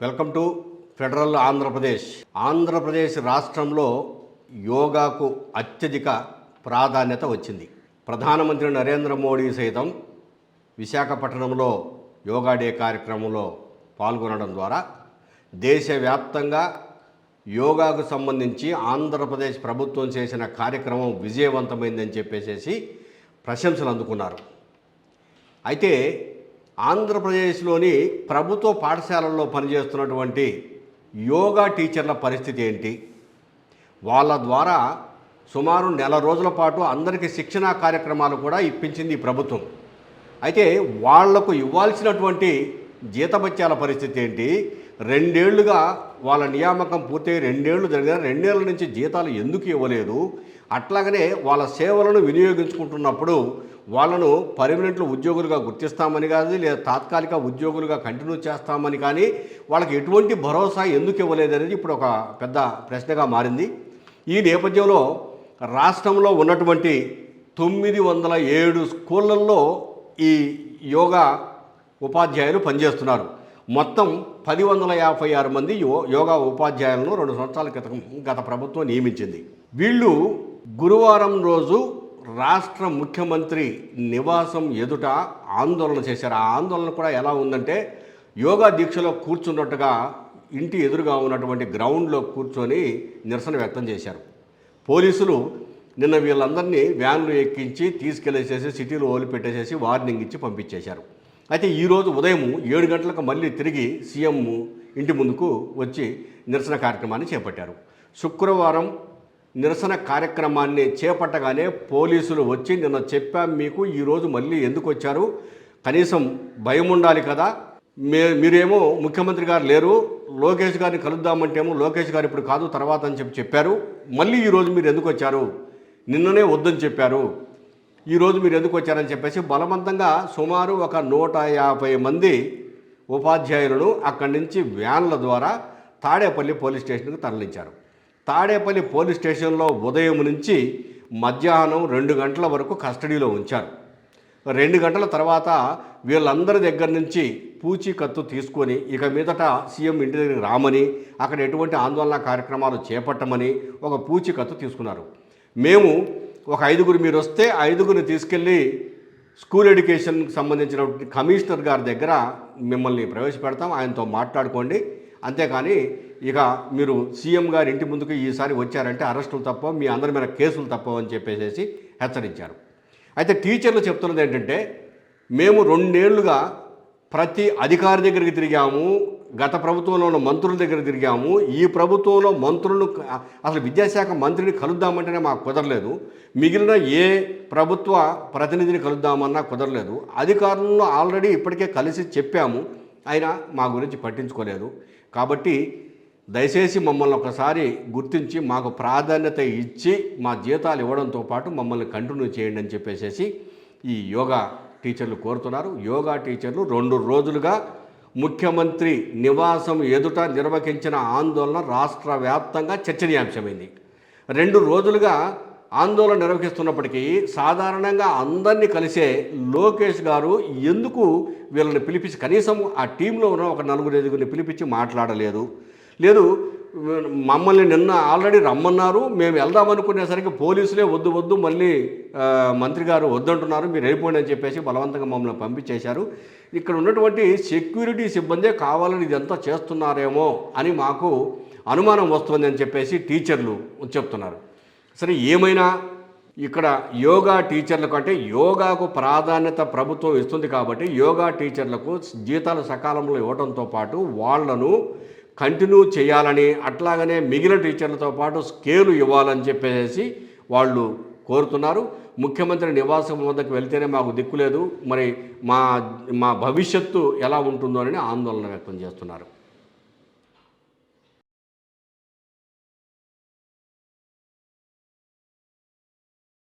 Welcome to federal Andhra Pradesh. Andhra Pradesh రాష్ట్రంలో యోగాకు అత్యధిక ప్రాధాన్యత వచ్చింది. ప్రధానమంత్రి నరేంద్ర మోడీ సైతం విశాఖపట్నంలో యోగా డే కార్యక్రమంలో పాల్గొనడం ద్వారా దేశవ్యాప్తంగా యోగాకు సంబంధించి ఆంధ్రప్రదేశ్ ప్రభుత్వం చేసిన కార్యక్రమం విజయవంతమైందని చెప్పేసేసి ప్రశంసలు అందుకున్నారు. అయితే ఆంధ్రప్రదేశ్లోని ప్రభుత్వ పాఠశాలల్లో పనిచేస్తున్నటువంటి యోగా టీచర్ల పరిస్థితి ఏంటి? వాళ్ళ ద్వారా సుమారు నెల రోజుల పాటు అందరికీ శిక్షణా కార్యక్రమాలు కూడా ఇప్పించింది ప్రభుత్వం. అయితే వాళ్ళకు ఇవ్వాల్సినటువంటి జీతభత్యాల పరిస్థితి ఏంటి? రెండేళ్ళుగా వాళ్ళ నియామకం పూర్తయి రెండేళ్ళు జరిగిన రెండేళ్ళ నుంచి జీతాలు ఎందుకు ఇవ్వలేదు? అట్లాగనే వాళ్ళ సేవలను వినియోగించుకుంటున్నప్పుడు వాళ్ళను పర్మనెంట్లు ఉద్యోగులుగా గుర్తిస్తామని కానీ లేదా తాత్కాలిక ఉద్యోగులుగా కంటిన్యూ చేస్తామని కానీ వాళ్ళకి ఎటువంటి భరోసా ఎందుకు ఇవ్వలేదు అనేది ఇప్పుడు ఒక పెద్ద ప్రశ్నగా మారింది. ఈ నేపథ్యంలో రాష్ట్రంలో ఉన్నటువంటి తొమ్మిది వందల ఏడు స్కూళ్ళల్లో ఈ యోగా ఉపాధ్యాయులు పనిచేస్తున్నారు. మొత్తం పది వందల యాభై ఆరు మంది యో యోగా ఉపాధ్యాయులను రెండు సంవత్సరాల క్రితం గత ప్రభుత్వం నియమించింది. వీళ్ళు గురువారం రోజు రాష్ట్ర ముఖ్యమంత్రి నివాసం ఎదుట ఆందోళన చేశారు. ఆ ఆందోళన కూడా ఎలా ఉందంటే యోగా దీక్షలో కూర్చున్నట్టుగా ఇంటి ఎదురుగా ఉన్నటువంటి గ్రౌండ్లో కూర్చొని నిరసన వ్యక్తం చేశారు. పోలీసులు నిన్న వీళ్ళందరినీ వ్యాన్లు ఎక్కించి తీసుకెళ్ళేసేసి సిటీలో వదిలిపెట్టేసేసి వార్నింగ్ ఇచ్చి పంపించేశారు. అయితే ఈరోజు ఉదయం ఏడు గంటలకు మళ్ళీ తిరిగి సీఎం ఇంటి ముందుకు వచ్చి నిరసన కార్యక్రమాన్ని చేపట్టారు. శుక్రవారం నిరసన కార్యక్రమాన్ని చేపట్టగానే పోలీసులు వచ్చి నిన్న చెప్పాం మీకు ఈరోజు మళ్ళీ ఎందుకు వచ్చారు? కనీసం భయం ఉండాలి కదా. మే మీరేమో ముఖ్యమంత్రి గారు లేరు లోకేష్ గారిని కలుద్దామంటేమో లోకేష్ గారు ఇప్పుడు కాదు తర్వాత అని చెప్పి చెప్పారు. మళ్ళీ ఈరోజు మీరు ఎందుకు వచ్చారు? నిన్ననే వద్దని చెప్పారు. ఈరోజు మీరు ఎందుకు వచ్చారని చెప్పేసి బలవంతంగా సుమారు ఒక నూట యాభై మంది ఉపాధ్యాయులను అక్కడి నుంచి వ్యాన్ల ద్వారా తాడేపల్లి పోలీస్ స్టేషన్కి తరలించారు. తాడేపల్లి పోలీస్ స్టేషన్లో ఉదయం నుంచి మధ్యాహ్నం రెండు గంటల వరకు కస్టడీలో ఉంచారు. రెండు గంటల తర్వాత వీళ్ళందరి దగ్గర నుంచి పూచీకత్తు తీసుకొని ఇక మీదట సీఎం ఇంటి దగ్గరికి రామని అక్కడ ఎటువంటి ఆందోళన కార్యక్రమాలు చేపట్టమని ఒక పూచీకత్తు తీసుకున్నారు. మేము ఒక ఐదుగురు మీరు వస్తే ఐదుగురిని తీసుకెళ్ళి స్కూల్ ఎడ్యుకేషన్కి సంబంధించిన కమిషనర్ గారి దగ్గర మిమ్మల్ని ప్రవేశపెడతాం ఆయనతో మాట్లాడుకోండి. అంతేకాని ఇక మీరు సీఎం గారి ఇంటి ముందుకు ఈసారి వచ్చారంటే అరెస్టులు తప్ప మీ అందరి మీద కేసులు తప్ప అని చెప్పేసి హెచ్చరించారు. అయితే టీచర్లు చెప్తున్నది ఏంటంటే మేము రెండేళ్ళుగా ప్రతి అధికారి దగ్గరికి తిరిగాము గత ప్రభుత్వంలో ఉన్న మంత్రుల దగ్గర తిరిగాము ఈ ప్రభుత్వంలో మంత్రులను అసలు విద్యాశాఖ మంత్రిని కలుద్దామంటేనే మాకు కుదరలేదు. మిగిలిన ఏ ప్రభుత్వ ప్రతినిధిని కలుద్దామన్నా కుదరలేదు. అధికారులను ఆల్రెడీ ఇప్పటికే కలిసి చెప్పాము అయినా మా గురించి పట్టించుకోలేదు. కాబట్టి దయచేసి మమ్మల్ని ఒకసారి గుర్తించి మాకు ప్రాధాన్యత ఇచ్చి మా జీతాలు ఇవ్వడంతో పాటు మమ్మల్ని కంటిన్యూ చేయండి అని చెప్పేసి ఈ యోగా టీచర్లు కోరుతున్నారు. యోగా టీచర్లు రెండు రోజులుగా ముఖ్యమంత్రి నివాసం ఎదుట నిర్వహించిన ఆందోళన రాష్ట్ర వ్యాప్తంగా చర్చనీయాంశమైంది. రెండు రోజులుగా ఆందోళన నిర్వహిస్తున్నప్పటికీ సాధారణంగా అందరినీ కలిసే లోకేష్ గారు ఎందుకు వీళ్ళని పిలిపించి కనీసం ఆ టీంలో ఉన్న ఒక నలుగురు ఐదుగురిని పిలిపించి మాట్లాడలేదు. లేదు మమ్మల్ని నిన్న ఆల్రెడీ రమ్మన్నారు మేము వెళ్దాం అనుకునేసరికి పోలీసులే వద్దు వద్దు మళ్ళీ మంత్రి గారు వద్దంటున్నారు మీరు వెళ్ళిపోండి అని చెప్పేసి బలవంతంగా మమ్మల్ని పంపించేశారు. ఇక్కడ ఉన్నటువంటి సెక్యూరిటీ సిబ్బందే కావాలని ఇదంతా చేస్తున్నారేమో అని మాకు అనుమానం వస్తుంది అని చెప్పేసి టీచర్లు చెప్తున్నారు. సరే ఏమైనా ఇక్కడ యోగా టీచర్ల కంటే యోగాకు ప్రాధాన్యత ప్రభుత్వం ఇస్తుంది కాబట్టి యోగా టీచర్లకు జీతాలు సకాలంలో ఇవ్వడంతో పాటు వాళ్ళను కంటిన్యూ చేయాలని అట్లాగనే మిగిలిన టీచర్లతో పాటు స్కేలు ఇవ్వాలని చెప్పేసి వాళ్ళు కోరుతున్నారు. ముఖ్యమంత్రి నివాసం వద్దకు వెళ్తేనే మాకు దిక్కు లేదు మరి మా మా భవిష్యత్తు ఎలా ఉంటుందో అని ఆందోళన వ్యక్తం చేస్తున్నారు.